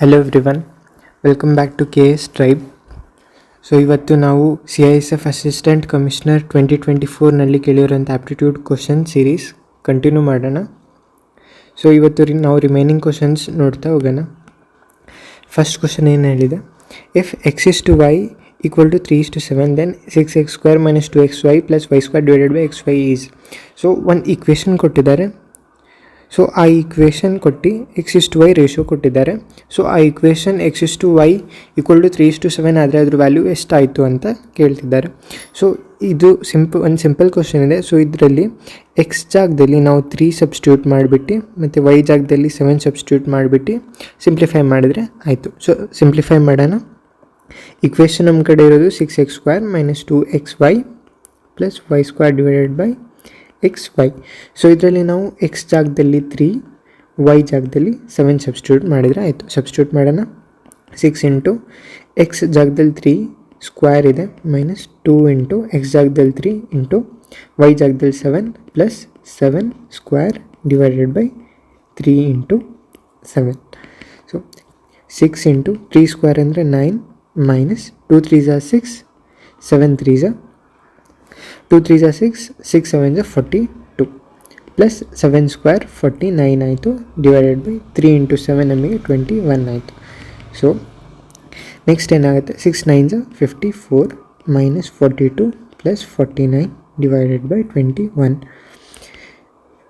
Hello everyone welcome back to K S tribe so ಇವತ್ತು ನಾವು C I S F assistant commissioner twenty twenty ಫೋರ್ನಲ್ಲಿ ಕೇಳಿರೋಂಥ aptitude question series continue ಮಾಡೋಣ. So ಇವತ್ತು ರಿ ನಾವು remaining questions ನೋಡ್ತಾ ಹೋಗೋಣ. ಫಸ್ಟ್ ಕ್ವಶನ್ ಏನು ಹೇಳಿದೆ? If x is to y equal to three is to seven then six x square minus two x y plus y square divided by x y is so ಒಂದು equation ಕೊಟ್ಟಿದ್ದಾರೆ. So ಆ equation ಕೊಟ್ಟು x is to y ratio ಕೊಟ್ಟಿದ್ದಾರೆ. So ಆ equation x is to y equal to three is to seven ಆದರೆ ಅದ್ರ value ಎಷ್ಟಾಯಿತು ಅಂತ ಕೇಳ್ತಿದ್ದಾರೆ. ಸೊ ಇದು ಸಿಂಪಲ್ ಒಂದು ಸಿಂಪಲ್ ಕ್ವಶನ್ ಇದೆ. ಸೊ ಇದರಲ್ಲಿ ಎಕ್ಸ್ ಜಾಗದಲ್ಲಿ ನಾವು ತ್ರೀ ಸಬ್ಸ್ಟ್ಯೂಟ್ ಮಾಡಿಬಿಟ್ಟು ಮತ್ತು ವೈ ಜಾಗದಲ್ಲಿ ಸೆವೆನ್ ಸಬ್ಸ್ಟ್ಯೂಟ್ ಮಾಡಿಬಿಟ್ಟು ಸಿಂಪ್ಲಿಫೈ ಮಾಡಿದರೆ ಆಯಿತು. ಸೊ ಸಿಂಪ್ಲಿಫೈ ಮಾಡೋಣ. ಈಕ್ವೇಷನ್ ನಮ್ಮ ಕಡೆ ಇರೋದು six x square minus two x y plus y square divided by x y so ಇದರಲ್ಲಿ ನಾವು ಎಕ್ಸ್ ಜಾಗದಲ್ಲಿ ತ್ರೀ ವೈ ಜಾಗದಲ್ಲಿ ಸೆವೆನ್ ಸಬ್ಸ್ಟ್ಯೂಟ್ ಮಾಡಿದರೆ ಆಯಿತು. ಸಬ್ಸ್ಟ್ಯೂಟ್ ಮಾಡೋಣ. ಸಿಕ್ಸ್ ಇಂಟು ಎಕ್ಸ್ ಜಾಗದಲ್ಲಿ ತ್ರೀ ಸ್ಕ್ವೇರ್ ಇದೆ ಮೈನಸ್ ಟೂ ಇಂಟು ಎಕ್ಸ್ ಜಾಗದಲ್ಲಿ ತ್ರೀ ಇಂಟು ವೈ ಜಾಗದಲ್ಲಿ seven plus seven square divided by three into seven so six into three square ಅಂದರೆ nine minus two three ಝಾ six seven three ಝಾ two three ಝಾ six six seven Jha forty two plus seven square forty nine ಆಯಿತು divided by three into seven ನಮಗೆ twenty one ಆಯಿತು so next ಏನಾಗುತ್ತೆ six nine Jha fifty four minus forty two plus forty nine divided by twenty one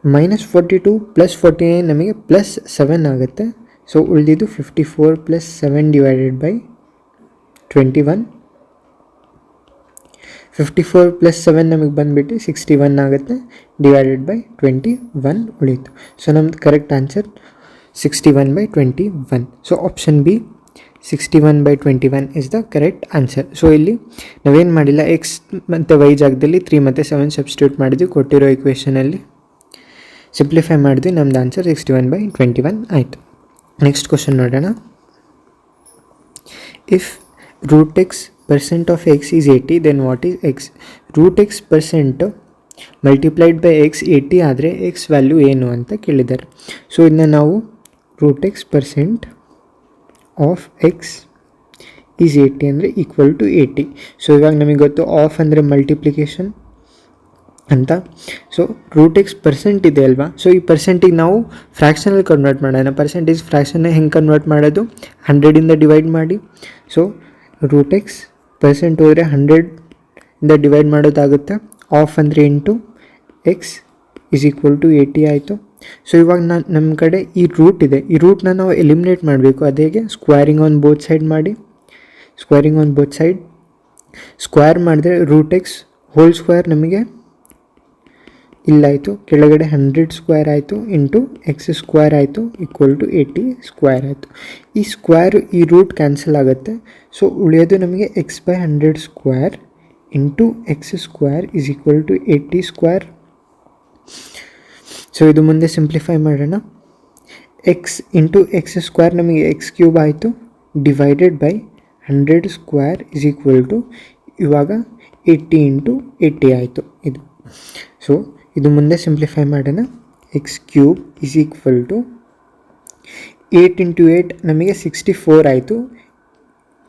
minus forty two plus forty nine ನಮಗೆ plus seven ಆಗುತ್ತೆ so ಉಳಿದಿದ್ದು fifty four plus seven divided by twenty one fifty four plus seven ನಮಗೆ ಬಂದುಬಿಟ್ಟು sixty one ಆಗುತ್ತೆ divided by twenty one ಉಳೀತು so ನಮ್ದು correct answer sixty one by twenty one so option B sixty one by twenty one is the correct answer so ಇಲ್ಲಿ ನಾವೇನು ಮಾಡಿಲ್ಲ X ಮತ್ತು Y ಜಾಗದಲ್ಲಿ ತ್ರೀ ಮತ್ತು ಸೆವೆನ್ ಸಬ್ಸ್ಟಿಟ್ಯೂಟ್ ಮಾಡಿದ್ವಿ, ಕೊಟ್ಟಿರೋ ಇಕ್ವೇಷನಲ್ಲಿ ಸಿಂಪ್ಲಿಫೈ ಮಾಡಿದ್ವಿ, ನಮ್ದು answer sixty one by twenty one ಆಯಿತು. ನೆಕ್ಸ್ಟ್ ಕ್ವಶನ್ ನೋಡೋಣ. If root x percent of x is eighty then what is x root x percent multiplied by x eighty ಆದರೆ x value ಏನು ಅಂತ ಕೇಳಿದ್ದಾರೆ. ಸೊ ಇದನ್ನ ನಾವು root x percent of x is eighty ಅಂದರೆ equal to eighty so ಇವಾಗ ನಮಗೆ ಗೊತ್ತು ಆಫ್ ಅಂದರೆ ಮಲ್ಟಿಪ್ಲಿಕೇಶನ್ ಅಂತ. ಸೊ ರೂಟ್ ಎಕ್ಸ್ ಪರ್ಸೆಂಟ್ ಇದೆ ಅಲ್ವಾ? ಸೊ ಈ ಪರ್ಸೆಂಟಿಗೆ ನಾವು ಫ್ರ್ಯಾಕ್ಷನಲ್ಲಿ ಕನ್ವರ್ಟ್ ಮಾಡೋಣ. ಪರ್ಸೆಂಟೇಜ್ ಫ್ರ್ಯಾಕ್ಷನ್ನ ಹೆಂಗೆ ಕನ್ವರ್ಟ್ ಮಾಡೋದು? ಹಂಡ್ರೆಡಿಂದ ಡಿವೈಡ್ ಮಾಡಿ. ಸೊ ರೂಟ್ ಎಕ್ಸ್ ಪರ್ಸೆಂಟ್ ಹೋದರೆ ಹಂಡ್ರೆಡಿಂದ ಡಿವೈಡ್ ಮಾಡೋದಾಗುತ್ತೆ. ಆಫ್ ಅಂದರೆ into x is equal to eighty ಆಯಿತು. ಸೊ ಇವಾಗ ನಾನು ನಮ್ಮ ಕಡೆ ಈ ರೂಟ್ ಇದೆ. ಈ ರೂಟ್ನ ನಾವು ಎಲಿಮಿನೇಟ್ ಮಾಡಬೇಕು. ಅದು ಹೇಗೆ? ಸ್ಕ್ವೇರಿಂಗ್ ಆನ್ ಬೋತ್ ಸೈಡ್ ಮಾಡಿ. Squaring on both side square ಮಾಡಿದ್ರೆ ರೂಟ್ ಎಕ್ಸ್ ಹೋಲ್ ಸ್ಕ್ವೇರ್ ನಮಗೆ ಇಲ್ಲಾಯಿತು, ಕೆಳಗಡೆ ಹಂಡ್ರೆಡ್ ಸ್ಕ್ವೇರ್ ಆಯಿತು ಇಂಟು ಎಕ್ಸ್ ಸ್ಕ್ವೇರ್ ಆಯಿತು ಈಕ್ವಲ್ ಟು ಏಯ್ಟಿ ಸ್ಕ್ವೇರ್ ಆಯಿತು. ಈ ಸ್ಕ್ವೇರ್ ಈ ರೂಟ್ ಕ್ಯಾನ್ಸಲ್ ಆಗುತ್ತೆ. ಸೊ ಉಳಿಯೋದು ನಮಗೆ x by hundred square into x square is equal to eighty square so ಇದು ಮುಂದೆ ಸಿಂಪ್ಲಿಫೈ ಮಾಡೋಣ. ಎಕ್ಸ್ ಇಂಟು ಎಕ್ಸ್ ಸ್ಕ್ವೇರ್ ನಮಗೆ ಎಕ್ಸ್ ಕ್ಯೂಬ್ ಆಯಿತು. Divided by hundred square is equal to ಇವಾಗ ಏಯ್ಟಿ ಇಂಟು ಏಯ್ಟಿ ಆಯಿತು. ಇದು. ಸೊ ಇದು ಮುಂದೆ ಸಿಂಪ್ಲಿಫೈ ಮಾಡೋಣ x cube is equal to eight into eight ನಮಗೆ ಸಿಕ್ಸ್ಟಿ ಫೋರ್ ಆಯಿತು.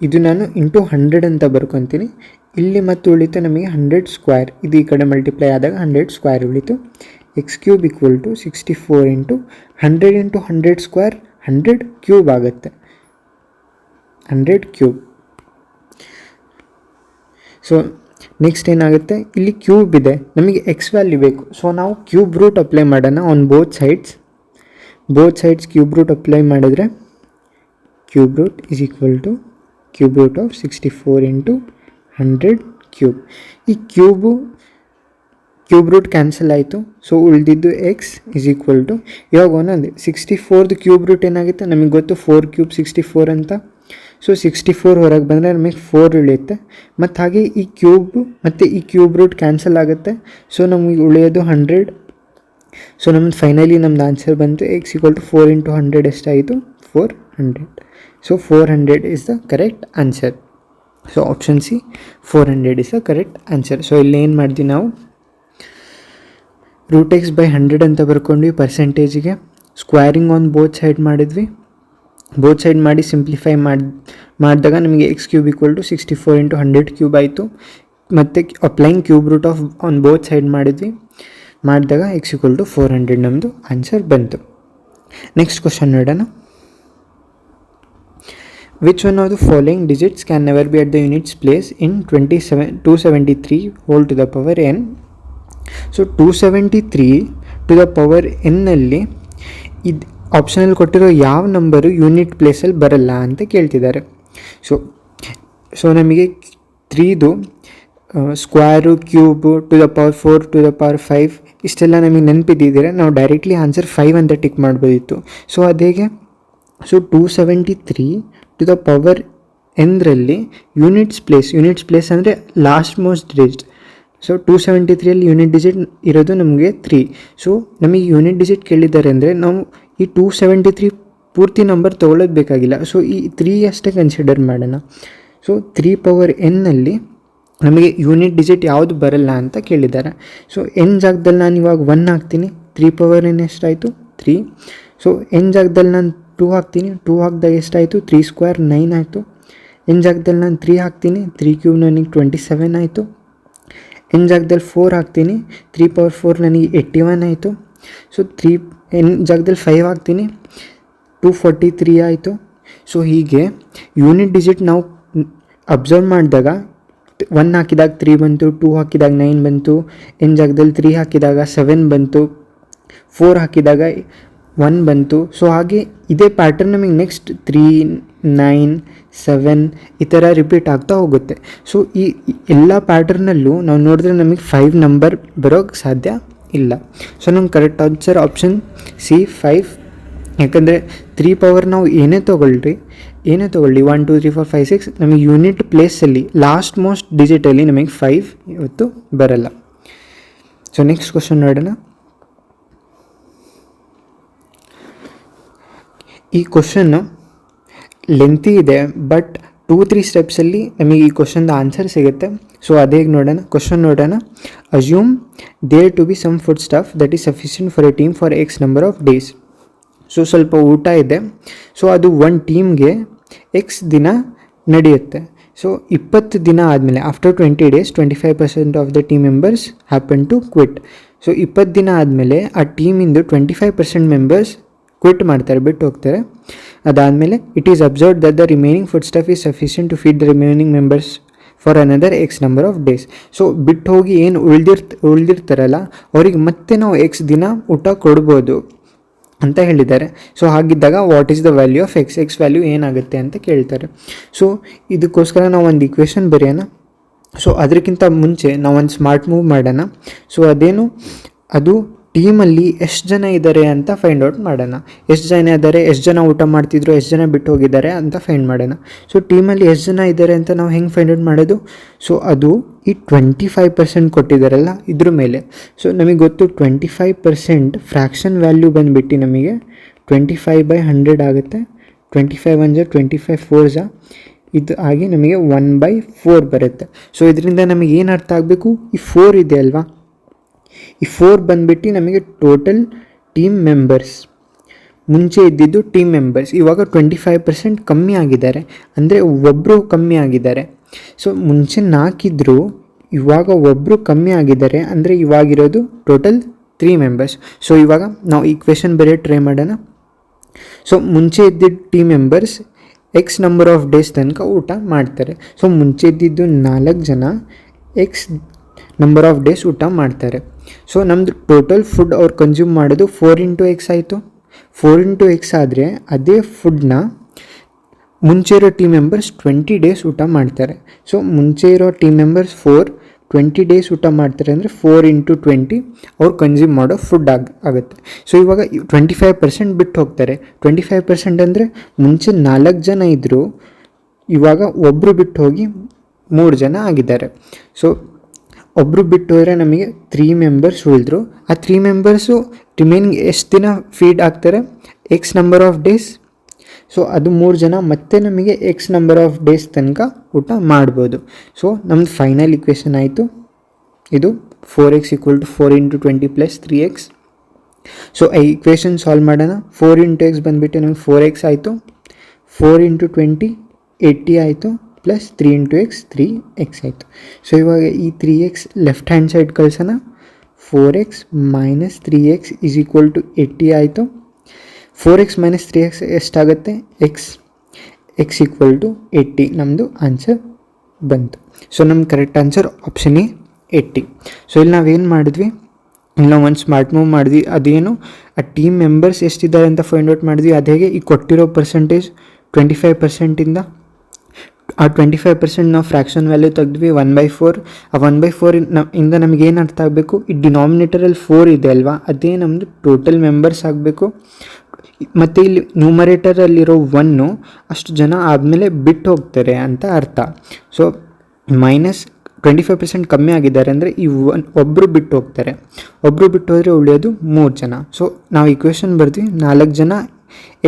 ಇದು ನಾನು ಇಂಟು ಹಂಡ್ರೆಡ್ ಅಂತ ಬರ್ಕೊತೀನಿ. ಇಲ್ಲಿ ಮತ್ತು ಉಳಿತು ನಮಗೆ ಹಂಡ್ರೆಡ್ ಸ್ಕ್ವೇರ್ ಇದು ಈ ಕಡೆ ಮಲ್ಟಿಪ್ಲೈ ಆದಾಗ ಹಂಡ್ರೆಡ್ ಸ್ಕ್ವೇರ್ ಉಳಿತು. X cube equal to sixty four into hundred into hundred square hundred cube ಆಗುತ್ತೆ. ಹಂಡ್ರೆಡ್ ಕ್ಯೂಬ್ ಸೊ ನೆಕ್ಸ್ಟ್ ಏನಾಗುತ್ತೆ? ಇಲ್ಲಿ ಕ್ಯೂಬ್ ಇದೆ. ನಮಗೆ ಎಕ್ಸ್ ವ್ಯಾಲ್ಯೂ ಬೇಕು. ಸೊ ನಾವು ಕ್ಯೂಬ್ ರೂಟ್ ಅಪ್ಲೈ ಮಾಡೋಣ on both sides both sides cube root apply ಮಾಡಿದ್ರೆ cube root is equal to cube root of sixty four into hundred cube ಈ cube cube root cancel ಆಯಿತು. So ಉಳಿದಿದ್ದು X is equal to ಇವಾಗ ಒಂದೊಂದು sixty ಫೋರ್ದು cube root ಏನಾಗುತ್ತೆ? ನಮಗೆ ಗೊತ್ತು ಫೋರ್ ಕ್ಯೂಬ್ ಸಿಕ್ಸ್ಟಿ ಫೋರ್ ಅಂತ. ಸೊ ಸಿಕ್ಸ್ಟಿ ಫೋರ್ ಹೊರಗೆ ಬಂದರೆ ನಮಗೆ ಫೋರ್ ಉಳಿಯುತ್ತೆ ಮತ್ತು ಹಾಗೆ ಈ ಕ್ಯೂಬ್ ಮತ್ತು ಈ ಕ್ಯೂಬ್ ರೂಟ್ ಕ್ಯಾನ್ಸಲ್ ಆಗುತ್ತೆ. ಸೊ ನಮಗೆ ಉಳಿಯೋದು ಹಂಡ್ರೆಡ್ ಸೊ ನಮ್ಮದು ಫೈನಲಿ ನಮ್ದು ಆನ್ಸರ್ ಬಂತು. X equal to four into hundred ಎಷ್ಟಾಯಿತು? Four hundred so four hundred is the correct answer so option C four hundred is the correct answer so ಇಲ್ಲಿ ಏನು ಮಾಡಿದ್ವಿ ನಾವು? ರೂಟ್ ಎಕ್ಸ್ ಬೈ ಹಂಡ್ರೆಡ್ ಅಂತ ಬರ್ಕೊಂಡ್ವಿ ಪರ್ಸೆಂಟೇಜಿಗೆ ಸ್ಕ್ವೇರಿಂಗ್ ಆನ್ ಬೋತ್ ಸೈಡ್ ಮಾಡಿದ್ವಿ. Both side ಮಾಡಿ ಸಿಂಪ್ಲಿಫೈ ಮಾಡಿ, ಮಾಡಿದಾಗ ನಿಮಗೆ x cube equal to sixty four into hundred cube ಆಯಿತು. ಮತ್ತು ಅಪ್ಲೈನ್ cube root of on both side ಮಾಡಿದ್ವಿ. ಮಾಡಿದಾಗ x equal to four hundred ನಮ್ಮದು ಆನ್ಸರ್ ಬಂತು. ನೆಕ್ಸ್ಟ್ ಕ್ವಶನ್ ನೋಡೋಣ. Which one of the following digits can never be at the units place in twenty seven two seventy three whole to the power n so two seventy three to the power ಎನ್ನಲ್ಲಿ ಇದು ಆಪ್ಷನಲ್ಲಿ ಕೊಟ್ಟಿರೋ ಯಾವ number unit ಪ್ಲೇಸಲ್ಲಿ ಬರಲ್ಲ ಅಂತ ಕೇಳ್ತಿದ್ದಾರೆ. So so ನಮಗೆ ತ್ರೀದು square cube to the power four to the power five ಇಷ್ಟೆಲ್ಲ ನಮಗೆ ನೆನಪಿದ್ದಿದ್ದೀರಾ ನಾವು ಡೈರೆಕ್ಟ್ಲಿ ಆನ್ಸರ್ ಫೈವ್ ಅಂತ ಟಿಕ್ ಮಾಡ್ಬೋದಿತ್ತು. So ಅದೇಗೆ so two seventy three to the power ಎಂದರಲ್ಲಿ units place units place ಅಂದರೆ last most digit so two seventy ತ್ರೀಯಲ್ಲಿ unit digit ಇರೋದು ನಮಗೆ three so ನಮಗೆ ಯೂನಿಟ್ ಡಿಜಿಟ್ ಕೇಳಿದ್ದಾರೆ ಅಂದರೆ ನಾವು ಈ ಟೂ ಸೆವೆಂಟಿ ತ್ರೀ ಪೂರ್ತಿ ನಂಬರ್ ತೊಗೊಳ್ಳೋದು ಬೇಕಾಗಿಲ್ಲ. ಸೊ ಈ ತ್ರೀ ಅಷ್ಟೇ ಕನ್ಸಿಡರ್ ಮಾಡೋಣ. ಸೊ ತ್ರೀ ಪವರ್ ಎನ್ನಲ್ಲಿ ನಮಗೆ ಯೂನಿಟ್ ಡಿಜಿಟ್ ಯಾವುದು ಬರಲ್ಲ ಅಂತ ಕೇಳಿದ್ದಾರೆ. ಸೊ ಎನ್ ಜಾಗದಲ್ಲಿ ನಾನು ಇವಾಗ ಒನ್ ಹಾಕ್ತೀನಿ. ತ್ರೀ ಪವರ್ ಎನ್ ಎಷ್ಟಾಯಿತು? ತ್ರೀ ಸೊ ಎನ್ ಜಾಗದಲ್ಲಿ ನಾನು ಟೂ ಹಾಕ್ತೀನಿ. ಟೂ ಹಾಕಿದಾಗ ಎಷ್ಟಾಯಿತು? ತ್ರೀ ಸ್ಕ್ವೇರ್ ನೈನ್ ಆಯಿತು. ಎನ್ ಜಾಗದಲ್ಲಿ ನಾನು ತ್ರೀ ಹಾಕ್ತೀನಿ. ತ್ರೀ ಕ್ಯೂಬ್ ನನಗೆ ಟ್ವೆಂಟಿ ಸೆವೆನ್ ಆಯಿತು. ಎನ್ ಜಾಗದಲ್ಲಿ ಫೋರ್ ಹಾಕ್ತೀನಿ. ತ್ರೀ ಪವರ್ ಫೋರ್ ನನಗೆ ಏಯ್ಟಿ ಒನ್ ಆಯಿತು. ಸೊ ತ್ರೀ ಎನ್ ಜಾಗದಲ್ಲಿ ಫೈವ್ ಹಾಕ್ತೀನಿ ಟೂ ಫೋರ್ಟಿ ತ್ರೀ ಆಯಿತು. ಸೊ ಹೀಗೆ ಯೂನಿಟ್ ಡಿಜಿಟ್ ನಾವು ಅಬ್ಸರ್ವ್ ಮಾಡಿದಾಗ ಒನ್ ಹಾಕಿದಾಗ ತ್ರೀ ಬಂತು ಟೂ ಹಾಕಿದಾಗ ನೈನ್ ಬಂತು ಎನ್ ಜಾಗದಲ್ಲಿ ತ್ರೀ ಹಾಕಿದಾಗ ಸೆವೆನ್ ಬಂತು ಫೋರ್ ಹಾಕಿದಾಗ ಒನ್ ಬಂತು. ಸೊ ಹಾಗೆ ಇದೇ ಪ್ಯಾಟರ್ನ್ ನಮಗೆ ನೆಕ್ಸ್ಟ್ ತ್ರೀ ನೈನ್ ಸೆವೆನ್ ಈ ಥರ ರಿಪೀಟ್ ಆಗ್ತಾ ಹೋಗುತ್ತೆ. ಸೊ ಈ ಎಲ್ಲ ಪ್ಯಾಟರ್ನಲ್ಲೂ ನಾವು ನೋಡಿದ್ರೆ ನಮಗೆ ಫೈವ್ ನಂಬರ್ ಬರೋಕ್ಕೆ ಸಾಧ್ಯ ಇಲ್ಲ. ಸೊ ನಂಗೆ correct answer option C five ಯಾಕಂದರೆ ತ್ರೀ ಪವರ್ ನಾವು ಏನೇ ತೊಗೊಳ್ರಿ, ಏನೇ ತೊಗೊಳ್ಳಿ one two three four five six ನಮಗೆ ಯೂನಿಟ್ ಪ್ಲೇಸಲ್ಲಿ ಲಾಸ್ಟ್ ಮೋಸ್ಟ್ ಡಿಜಿಟಲ್ಲಿ ನಮಗೆ ಫೈವ್ ಇವತ್ತು ಬರಲ್ಲ. ಸೊ ನೆಕ್ಸ್ಟ್ ಕ್ವಶನ್ ನೋಡೋಣ. ಈ ಕ್ವಶನ್ನು ಲೆಂತಿ ಇದೆ ಬಟ್ ಟೂ ತ್ರೀ ಸ್ಟೆಪ್ಸಲ್ಲಿ ನಮಗೆ ಈ ಕ್ವಶನ್ದ ಆನ್ಸರ್ ಸಿಗುತ್ತೆ. ಸೊ ಅದೇ ನೋಡೋಣ. ಕ್ವಶನ್ ನೋಡೋಣ. Assume there to be some food stuff that is sufficient for a team for x number of days so ಸ್ವಲ್ಪ ಊಟ ಇದೆ. ಸೊ ಅದು ಒನ್ ಟೀಮ್ಗೆ ಎಕ್ಸ್ ದಿನ ನಡೆಯುತ್ತೆ. ಸೊ ಇಪ್ಪತ್ತು ದಿನ ಆದಮೇಲೆ after twenty days twenty five percent of the team members happen to quit so ಇಪ್ಪತ್ತು ದಿನ ಆದಮೇಲೆ ಆ ಟೀಮಿಂದು twenty five percent members quit ಮಾಡ್ತಾರೆ, ಬಿಟ್ಟು ಹೋಗ್ತಾರೆ. ಅದಾದಮೇಲೆ it is observe that the remaining food stuff is sufficient to feed the remaining members for another x number of days so ಬಿಟ್ಟು ಹೋಗಿ ಏನು ಉಳ್ದಿರ್ತ ಉಳ್ದಿರ್ತಾರಲ್ಲ, ಅವ್ರಿಗೆ ಮತ್ತೆ ನಾವು ಎಕ್ಸ್ ದಿನ ಊಟ ಕೊಡ್ಬೋದು ಅಂತ ಹೇಳಿದ್ದಾರೆ. ಸೊ ಹಾಗಿದ್ದಾಗ what is the value of x x value ಏನಾಗುತ್ತೆ ಅಂತ ಕೇಳ್ತಾರೆ. ಸೊ ಇದಕ್ಕೋಸ್ಕರ ನಾವು ಒಂದು ಇಕ್ವೇಷನ್ ಬರೆಯೋಣ. ಸೊ ಅದಕ್ಕಿಂತ ಮುಂಚೆ ನಾವು ಒಂದು ಸ್ಮಾರ್ಟ್ ಮೂವ್ ಮಾಡೋಣ. ಸೊ ಅದೇನು? ಅದು ಟೀಮಲ್ಲಿ ಎಷ್ಟು ಜನ ಇದ್ದಾರೆ ಅಂತ ಫೈಂಡ್ ಔಟ್ ಮಾಡೋಣ. ಎಷ್ಟು ಜನ ಇದ್ದಾರೆ ಎಷ್ಟು ಜನ ಊಟ ಮಾಡ್ತಿದ್ರು, ಎಷ್ಟು ಜನ ಬಿಟ್ಟು ಹೋಗಿದ್ದಾರೆ ಅಂತ ಫೈಂಡ್ ಮಾಡೋಣ. ಸೊ ಟೀಮಲ್ಲಿ ಎಷ್ಟು ಜನ ಇದ್ದಾರೆ ಅಂತ ನಾವು ಹೆಂಗೆ ಫೈಂಡ್ ಔಟ್ ಮಾಡೋದು? ಸೊ ಅದು ಈ ಟ್ವೆಂಟಿ ಫೈವ್ ಪರ್ಸೆಂಟ್ ಕೊಟ್ಟಿದ್ದಾರಲ್ಲ ಇದ್ರ ಮೇಲೆ. ಸೊ ನಮಗೆ ಗೊತ್ತು twenty five percent fraction value ಬಂದುಬಿಟ್ಟು ನಮಗೆ. ಟ್ವೆಂಟಿ ಫೈವ್ ಬೈ ಹಂಡ್ರೆಡ್ ಆಗುತ್ತೆ. Twenty five one twenty five four ಜಾ ಇದು ಆಗಿ ನಮಗೆ ಒನ್ ಬೈ ಫೋರ್ ಬರುತ್ತೆ. ಸೊ ಇದರಿಂದ ನಮಗೆ ಏನು ಅರ್ಥ ಆಗಬೇಕು? ಈ ಫೋರ್ ಇದೆ ಅಲ್ವಾ? ಈ ಫೋರ್ ಬಂದುಬಿಟ್ಟು ನಮಗೆ ಟೋಟಲ್ ಟೀಮ್ ಮೆಂಬರ್ಸ್ ಮುಂಚೆ ಇದ್ದಿದ್ದು ಟೀಮ್ ಮೆಂಬರ್ಸ್ ಇವಾಗ ಟ್ವೆಂಟಿ ಫೈವ್ ಪರ್ಸೆಂಟ್ ಕಮ್ಮಿ ಆಗಿದ್ದಾರೆ. ಅಂದರೆ ಒಬ್ಬರು ಕಮ್ಮಿ ಆಗಿದ್ದಾರೆ. ಸೊ ಮುಂಚೆ ನಾಲ್ಕಿದ್ರು ಇವಾಗ ಒಬ್ಬರು ಕಮ್ಮಿ ಆಗಿದ್ದಾರೆ. ಅಂದರೆ ಇವಾಗಿರೋದು ಟೋಟಲ್ ತ್ರೀ ಮೆಂಬರ್ಸ್ ಸೊ ಇವಾಗ ನಾವು ಈ ಕ್ವೆಶನ್ ಬೇರೆ ಟ್ರೈ ಮಾಡೋಣ. ಸೊ ಮುಂಚೆ ಇದ್ದಿದ್ದ team members x number of days ತನಕ ಊಟ ಮಾಡ್ತಾರೆ. ಸೊ ಮುಂಚೆ ಇದ್ದಿದ್ದು ನಾಲ್ಕು ಜನ ಎಕ್ಸ್ ನಂಬರ್ ಆಫ್ ಡೇಸ್ ಊಟ ಮಾಡ್ತಾರೆ. ಸೊ ನಮ್ಮದು ಟೋಟಲ್ ಫುಡ್ ಅವ್ರು ಕನ್ಸ್ಯೂಮ್ ಮಾಡೋದು ಫೋರ್ ಇಂಟು ಎಕ್ಸ್ ಆಯಿತು. ಫೋರ್ ಇಂಟು ಎಕ್ಸ್ ಆದರೆ ಅದೇ ಫುಡ್ನ ಮುಂಚೆ ಇರೋ ಟೀಮ್ ಮೆಂಬರ್ಸ್ ಟ್ವೆಂಟಿ ಡೇಸ್ ಊಟ ಮಾಡ್ತಾರೆ. ಸೊ ಮುಂಚೆ ಇರೋ team members four twenty days ಊಟ ಮಾಡ್ತಾರೆ ಅಂದರೆ ಫೋರ್ ಇಂಟು ಟ್ವೆಂಟಿ ಅವ್ರು ಕನ್ಸ್ಯೂಮ್ ಮಾಡೋ ಫುಡ್ ಆಗ, ಆಗುತ್ತೆ. ಸೊ ಇವಾಗ ಟ್ವೆಂಟಿ ಫೈವ್ ಪರ್ಸೆಂಟ್ ಬಿಟ್ಟು ಹೋಗ್ತಾರೆ. ಟ್ವೆಂಟಿ ಫೈವ್ ಪರ್ಸೆಂಟ್ ಅಂದರೆ ಮುಂಚೆ ನಾಲ್ಕು ಜನ ಇದ್ದರು ಇವಾಗ ಒಬ್ಬರು ಬಿಟ್ಟು ಹೋಗಿ ಮೂರು ಜನ ಆಗಿದ್ದಾರೆ. ಸೊ ಒಬ್ಬರು ಬಿಟ್ಟು ಹೋದರೆ ನಮಗೆ ತ್ರೀ ಮೆಂಬರ್ಸ್ ಉಳಿದ್ರು. ಆ ತ್ರೀ ಮೆಂಬರ್ಸು ರಿಮೈನಿಂಗ್ ಎಷ್ಟು ದಿನ ಫೀಡ್ ಆಗ್ತಾರೆ? X number of days so ಅದು ಮೂರು ಜನ ಮತ್ತೆ ನಮಗೆ ಎಕ್ಸ್ ನಂಬರ್ ಆಫ್ ಡೇಸ್ ತನಕ ಊಟ ಮಾಡ್ಬೋದು. ಸೊ ನಮ್ಮದು ಫೈನಲ್ ಇಕ್ವೇಷನ್ ಆಯಿತು. ಇದು four x equal to four into twenty plus three x so ಈ ಇಕ್ವೇಷನ್ ಸಾಲ್ವ್ ಮಾಡೋಣ. ಫೋರ್ ಇಂಟು ಎಕ್ಸ್ ಬಂದುಬಿಟ್ಟು ನಮಗೆ ಫೋರ್ ಎಕ್ಸ್ ಆಯಿತು. ಫೋರ್ ಇಂಟು ಟ್ವೆಂಟಿ ಏಯ್ಟಿ ಆಯಿತು. Plus three into x three x ಆಯಿತು. ಸೊ ಇವಾಗ ಈ three x left hand side ಕಳ್ಸೋಣ. Four x minus three x is equal to eighty ಆಯಿತು. Four x minus three x ಎಷ್ಟಾಗುತ್ತೆ? X x equal to eighty ನಮ್ಮದು answer ಬಂತು. So ನಮ್ಮ correct answer option A eighty so ಇಲ್ಲಿ ನಾವೇನು ಮಾಡಿದ್ವಿ? ಇಲ್ಲಿ ನಾವು ಒಂದು ಸ್ಮಾರ್ಟ್ ಮೂವ್ ಮಾಡಿದ್ವಿ. ಅದೇನು? ಆ ಟೀಮ್ ಮೆಂಬರ್ಸ್ ಎಷ್ಟಿದ್ದಾರೆ ಅಂತ ಫೈಂಡ್ ಔಟ್ ಮಾಡಿದ್ವಿ. ಅದೇ ಈ ಕೊಟ್ಟಿರೋ ಪರ್ಸೆಂಟೇಜ್ ಟ್ವೆಂಟಿ ಫೈವ್ ಪರ್ಸೆಂಟಿಂದ ಆ ಟ್ವೆಂಟಿ ಫೈವ್ ಪರ್ಸೆಂಟ್ ನಾವು ಫ್ರ್ಯಾಕ್ಷನ್ ವ್ಯಾಲ್ಯೂ ತೆಗೆದ್ವಿ ಒನ್ ಬೈ ಫೋರ್ ಆ ಒನ್ ಬೈ ಫೋರ್ ಇಂದ ನಮ್ಗೆ ಏನು ಅರ್ಥ ಆಗಬೇಕು? ಈ ಡಿನಾಮಿನೇಟರಲ್ಲಿ ಫೋರ್ ಇದೆ ಅಲ್ವಾ? ಅದೇ ನಮ್ಮದು ಟೋಟಲ್ ಮೆಂಬರ್ಸ್ ಆಗಬೇಕು. ಮತ್ತು ಇಲ್ಲಿ ನ್ಯೂಮರೇಟರಲ್ಲಿರೋ ಒನ್ನು ಅಷ್ಟು ಜನ ಆದಮೇಲೆ ಬಿಟ್ಟು ಹೋಗ್ತಾರೆ ಅಂತ ಅರ್ಥ. So minus twenty five percent ಕಮ್ಮಿ ಆಗಿದ್ದಾರೆ ಅಂದರೆ ಈ ಒನ್ ಒಬ್ಬರು ಬಿಟ್ಟು ಹೋಗ್ತಾರೆ. ಒಬ್ಬರು ಬಿಟ್ಟು ಹೋದರೆ ಉಳಿಯೋದು ಮೂರು ಜನ. ಸೊ ನಾವು ಇಕ್ವೇಷನ್ ಬರ್ದ್ವಿ, ನಾಲ್ಕು ಜನ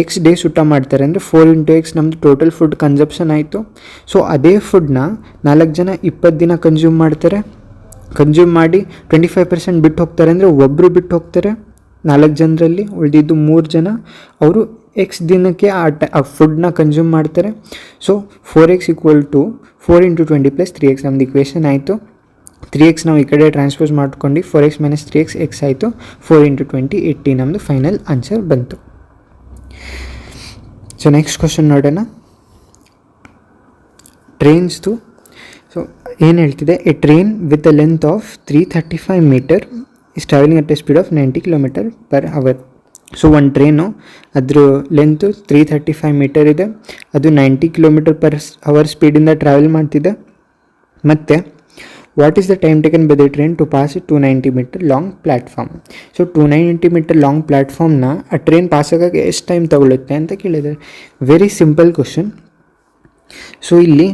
ಎಕ್ಸ್ ಡೇಸ್ ಊಟ ಮಾಡ್ತಾರೆ ಅಂದರೆ ಫೋರ್ ಇಂಟು ಎಕ್ಸ್ ನಮ್ಮದು ಟೋಟಲ್ ಫುಡ್ ಕನ್ಸಪ್ಷನ್ ಆಯಿತು. ಸೊ ಅದೇ ಫುಡ್ನ ನಾಲ್ಕು ಜನ ಇಪ್ಪತ್ತು ದಿನ ಕನ್ಸ್ಯೂಮ್ ಮಾಡ್ತಾರೆ. ಕನ್ಸ್ಯೂಮ್ ಮಾಡಿ ಟ್ವೆಂಟಿ ಫೈವ್ ಪರ್ಸೆಂಟ್ ಬಿಟ್ಟು ಹೋಗ್ತಾರೆ ಅಂದರೆ ಒಬ್ಬರು ಬಿಟ್ಟು ಹೋಗ್ತಾರೆ ನಾಲ್ಕು ಜನರಲ್ಲಿ, ಉಳಿದಿದ್ದು ಮೂರು ಜನ. ಅವರು ಎಕ್ಸ್ ದಿನಕ್ಕೆ ಆ ಟ, ಆ ಫುಡ್ನ ಕನ್ಸ್ಯೂಮ್ ಮಾಡ್ತಾರೆ. So four x equal to four into twenty plus three x ನಮ್ದು ಇಕ್ವೇಷನ್ ಆಯಿತು. ತ್ರೀ ಎಕ್ಸ್ ನಾವು ಈ ಕಡೆ ಟ್ರಾನ್ಸ್ಪೋಸ್ ಮಾಡ್ಕೊಂಡು four x minus three x x ಆಯಿತು. ಫೋರ್ ಇಂಟು ಟ್ವೆಂಟಿ ಏಯ್ಟಿ ನಮ್ಮದು ಫೈನಲ್ ಆನ್ಸರ್ ಬಂತು. ಸೊ ನೆಕ್ಸ್ಟ್ ಕ್ವಶನ್ ನೋಡೋಣ. ಟ್ರೈನ್ಸ್ದು ಸೊ ಏನು ಹೇಳ್ತಿದೆ? A train with the length of three thirty five metre is travelling at a speed of ninety kilometre per hour so ಒಂದು train ಅದ್ರ length three thirty five metre ಇದೆ. ಅದು ninety kilometre per hour ಸ್ಪೀಡಿಂದ travel ಮಾಡ್ತಿದೆ. ಮತ್ತು what is the time taken by the train to pass two ninety metre long platform so two ninety metre long ಪ್ಲ್ಯಾಟ್ಫಾರ್ಮ್ನ ಆ train pass ಆಗೋಕ್ಕೆ ಎಷ್ಟು time ತಗೊಳುತ್ತೆ ಅಂತ ಕೇಳಿದ್ದಾರೆ ವೆರಿ ಸಿಂಪಲ್ ಕ್ವಶನ್ ಸೊ ಇಲ್ಲಿ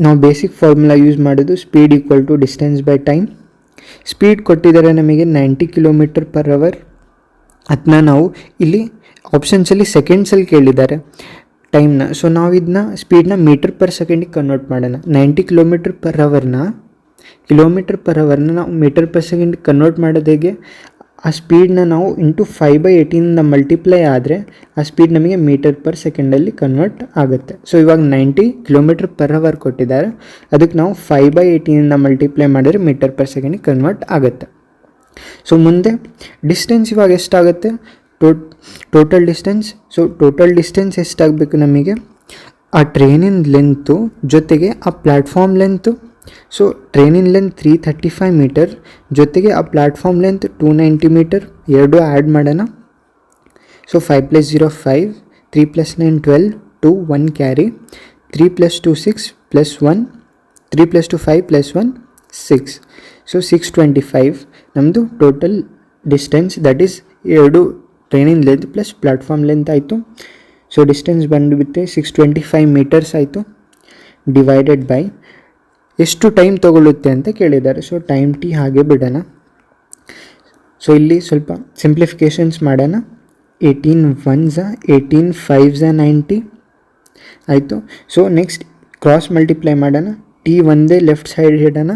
ನಾವು ಬೇಸಿಕ್ ಫಾರ್ಮುಲಾ ಯೂಸ್ ಮಾಡೋದು speed equal to distance by time speed ಕೊಟ್ಟಿದ್ದಾರೆ ನಮಗೆ ನೈಂಟಿ ಕಿಲೋಮೀಟರ್ ಪರ್ ಅವರ್ ಅದನ್ನ ನಾವು ಇಲ್ಲಿ ಆಪ್ಷನ್ಸಲ್ಲಿ ಸೆಕೆಂಡ್ಸಲ್ಲಿ ಕೇಳಿದ್ದಾರೆ ಟೈಮ್ನ. ಸೊ ನಾವು ಇದನ್ನ ಸ್ಪೀಡ್ನ ಮೀಟರ್ ಪರ್ ಸೆಕೆಂಡಿಗೆ ಕನ್ವರ್ಟ್ ಮಾಡೋಣ. ನೈಂಟಿ ಕಿಲೋಮೀಟರ್ ಪರ್ ಅವರ್ನ ಕಿಲೋಮೀಟರ್ ಪರ್ ಅವರ್ನ ನಾವು ಮೀಟರ್ ಪರ್ ಸೆಕೆಂಡಿಗೆ ಕನ್ವರ್ಟ್ ಮಾಡೋದು ಹೇಗೆ? ಆ ಸ್ಪೀಡ್ನ ನಾವು ಇಂಟು ಫೈವ್ ಬೈ ಏಯ್ಟೀನಿಂದ ಮಲ್ಟಿಪ್ಲೈ ಆದರೆ ಆ ಸ್ಪೀಡ್ ನಮಗೆ ಮೀಟರ್ ಪರ್ ಸೆಕೆಂಡಲ್ಲಿ ಕನ್ವರ್ಟ್ ಆಗುತ್ತೆ. ಸೊ ಇವಾಗ ನೈಂಟಿ ಕಿಲೋಮೀಟರ್ ಪರ್ ಅವರ್ ಕೊಟ್ಟಿದ್ದಾರೆ. ಅದಕ್ಕೆ ನಾವು ಫೈವ್ ಬೈ ಏಯ್ಟೀನಿಂದ ಮಲ್ಟಿಪ್ಲೈ ಮಾಡಿದ್ರೆ ಮೀಟರ್ ಪರ್ ಸೆಕೆಂಡಿಗೆ ಕನ್ವರ್ಟ್ ಆಗುತ್ತೆ. ಸೊ ಮುಂದೆ ಡಿಸ್ಟೆನ್ಸ್ ಇವಾಗ ಎಷ್ಟಾಗುತ್ತೆ? Tot total distance so total distance ಎಷ್ಟಾಗಬೇಕು ನಮಗೆ? ಆ ಟ್ರೈನಿನ ಲೆಂತು ಜೊತೆಗೆ ಆ ಪ್ಲ್ಯಾಟ್ಫಾರ್ಮ್ ಲೆಂತು ಸೊ ಟ್ರೈನಿನ length three thirty five metre ಜೊತೆಗೆ ಆ platform length two ninety metre ಎರಡೂ ಆ್ಯಡ್ ಮಾಡೋಣ. So five plus zero five three plus nine twelve two one carry three plus two six plus one three plus two five plus one six so six twenty five ನಮ್ಮದು total distance that is ಎರಡು ಟ್ರೈನಿನ length plus platform length ಆಯಿತು. So distance ಬಂದುಬಿಟ್ಟು six twenty five metres ಆಯಿತು. Divided by ಎಷ್ಟು time ತಗೊಳ್ಳುತ್ತೆ ಅಂತ ಕೇಳಿದ್ದಾರೆ. ಸೊ ಟೈಮ್ ಟಿ ಹಾಗೆ ಬಿಡೋಣ. ಸೊ ಇಲ್ಲಿ ಸ್ವಲ್ಪ ಸಿಂಪ್ಲಿಫಿಕೇಷನ್ಸ್ ಮಾಡೋಣ. ಏಯ್ಟೀನ್ ಒನ್ ಝ ಏಯ್ಟೀನ್ ಫೈವ್ ಝ ನೈಂಟಿ ಆಯಿತು. ಸೊ ನೆಕ್ಸ್ಟ್ ಕ್ರಾಸ್ ಮಲ್ಟಿಪ್ಲೈ ಮಾಡೋಣ. ಟಿ ಒಂದೇ ಲೆಫ್ಟ್ ಸೈಡ್ ಇಡೋಣ.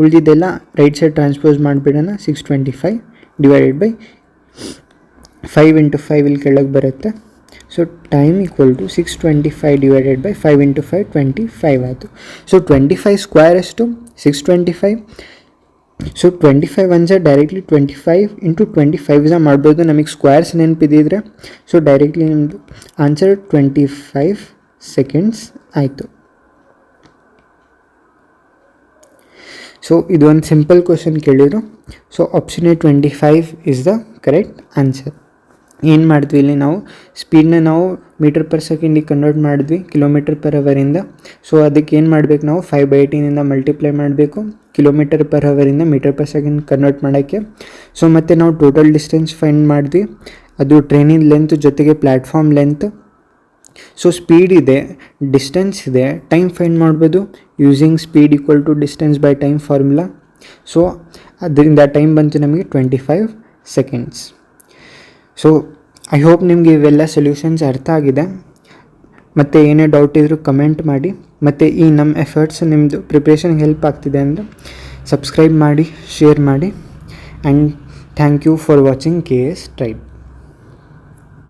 ಉಳಿದಿದ್ದೆಲ್ಲ ರೈಟ್ ಸೈಡ್ ಟ್ರಾನ್ಸ್ಪೋಸ್ ಮಾಡಿಬಿಡೋಣ. Six twenty five divided by five into five ಇಲ್ಲಿ ಕೆಳಗೆ ಬರುತ್ತೆ. So time equal to six twenty five divided by five into five twenty five ಆಯಿತು. So twenty five square ಎಷ್ಟು? Six twenty five so twenty five once directly twenty five into twenty fives ಮಾಡ್ಬೋದು. ನಮಗೆ squares ನೆನಪಿದ್ದಿದ್ರೆ so directly ನಿಮ್ಮದು answer twenty five seconds ಆಯಿತು. So ಇದು ಒಂದು simple question ಕೇಳಿದರು. So option A twenty five is the correct answer ಏನು ಮಾಡಿದ್ವಿ ಇಲ್ಲಿ ನಾವು? ಸ್ಪೀಡ್ನ ನಾವು ಮೀಟರ್ ಪರ್ ಸೆಕೆಂಡಿಗೆ ಕನ್ವರ್ಟ್ ಮಾಡಿದ್ವಿ ಕಿಲೋಮೀಟರ್ ಪರ್ ಅವರಿಂದ ಸೊ ಅದಕ್ಕೆ ಏನು ಮಾಡಬೇಕು ನಾವು? ಫೈವ್ ಬೈ ಏಯ್ಟೀನಿಂದ ಮಲ್ಟಿಪ್ಲೈ ಮಾಡಬೇಕು ಕಿಲೋಮೀಟರ್ ಪರ್ ಅವರಿಂದ ಮೀಟರ್ ಪರ್ ಸೆಕೆಂಡ್ ಕನ್ವರ್ಟ್ ಮಾಡೋಕ್ಕೆ. ಸೊ ಮತ್ತು ನಾವು ಟೋಟಲ್ ಡಿಸ್ಟೆನ್ಸ್ ಫೈಂಡ್ ಮಾಡಿದ್ವಿ. ಅದು ಟ್ರೈನಿನ ಲೆಂತ್ ಜೊತೆಗೆ ಪ್ಲ್ಯಾಟ್ಫಾರ್ಮ್ ಲೆಂತ್ ಸೊ ಸ್ಪೀಡ್ ಇದೆ ಡಿಸ್ಟೆನ್ಸ್ ಇದೆ. ಟೈಮ್ ಫೈಂಡ್ ಮಾಡ್ಬೋದು using speed equal to distance by time formula so ಅದರಿಂದ ಟೈಮ್ ಬಂತು ನಮಗೆ twenty five seconds so I hope ನಿಮಗೆ ಇವೆಲ್ಲ ಸೊಲ್ಯೂಷನ್ಸ್ ಅರ್ಥ ಆಗಿದೆ. ಮತ್ತು ಏನೇ ಡೌಟ್ ಇದ್ದರೂ ಕಮೆಂಟ್ ಮಾಡಿ. ಮತ್ತು ಈ ನಮ್ಮ ಎಫರ್ಟ್ಸ್ ನಿಮ್ಮದು ಪ್ರಿಪ್ರೇಷನ್ಗೆ ಹೆಲ್ಪ್ ಆಗ್ತಿದೆ ಅಂದರೆ ಸಬ್ಸ್ಕ್ರೈಬ್ ಮಾಡಿ ಶೇರ್ ಮಾಡಿ. And thank you for watching K S tribe